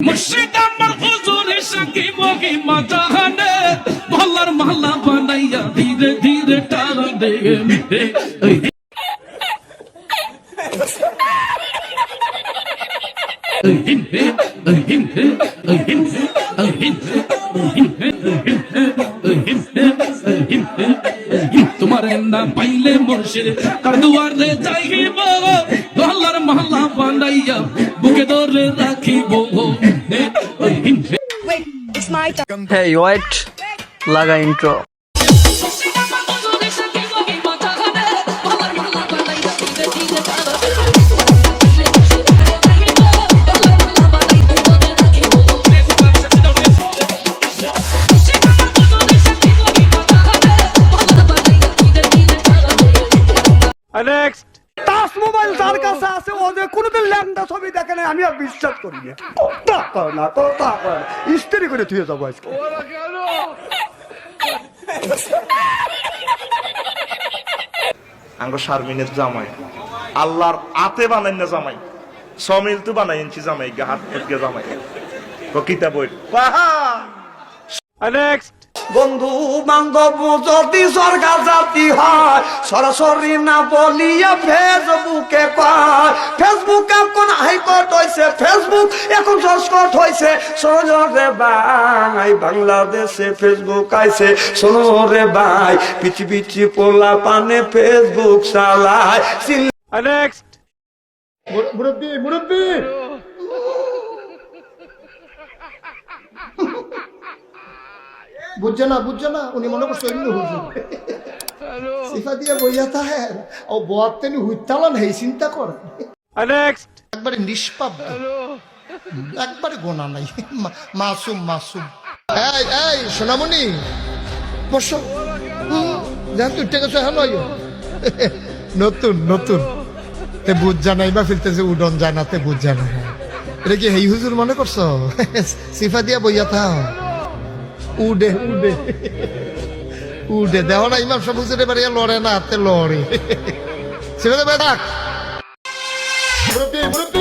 মুর্শিদ আমার হুজুরের সঙ্গে মহিমা জাহানে মহল্লার মহল্লা বানাইয়া ধীরে ধীরে টান দে মিটে। তোমার না পাইলে মুর্শিদ কার দুয়ারে যাইব মহল্লা বানাইয়া বুকে ধরে রাখিব Wait, Laga my intro touch mobile যার কাছে আছে ও যে কোনোদিন ল্যান্ডা ছবি দেখে নাই আমি আর বিশ্বাস করি না। তা করে না তো তা করে ইস্ত্রি করে থুয়ে যাব আজকে। আঙ্গ শারমিনের জামাই। আল্লাহর আতে বানাই না জামাই। সমিল তো বানাই ইঞ্চি জামাই গা হাত ফুটকে জামাই। তো কিতা বই। পাহা! বন্ধু বান্ধব যদি সরকার জাতি হয় সরাসরি না বলিয়া ফেসবুকে কয় ফেসবুক এখন হাইকোর্ট হয়েছে ফেসবুক এখন সংস্কট হয়েছে শোনো রে ভাই বাংলাদেশে ফেসবুক আইছে। শোনো রে ভাই পিছি পিছি পোলা পানে ফেসবুক চালায়। চিল- মুরব্বী মুরব্বী বুঝছে না বুঝছে না? উনি মনে করছে অন্য হুজুর। সিফা দিয়ে বইয়া তাহের ও বোয়ার তেনি হুইতালান হেই চিন্তা করে একবারে নিষ্পাপ। একবারে গোনা নাই। মাসুম মাসুম। এই এই সোনামণি। বসো। জান তুই টেকে হ্যাঁ নয় নতুন নতুন। তে বুঝ জানাই বা ফিরতেছে উডন জানাতে বুঝ জানা এটা কি হেই হুজুর মনে করছ? সিফা দিয়া বইয়া থাও উডে উডে। উডে। দেহ না, ইমাম সাহেব হুজুরে পারি লড়ে না, হাতে লড়ে। বেদাক মুরব্বী মুরব্বী।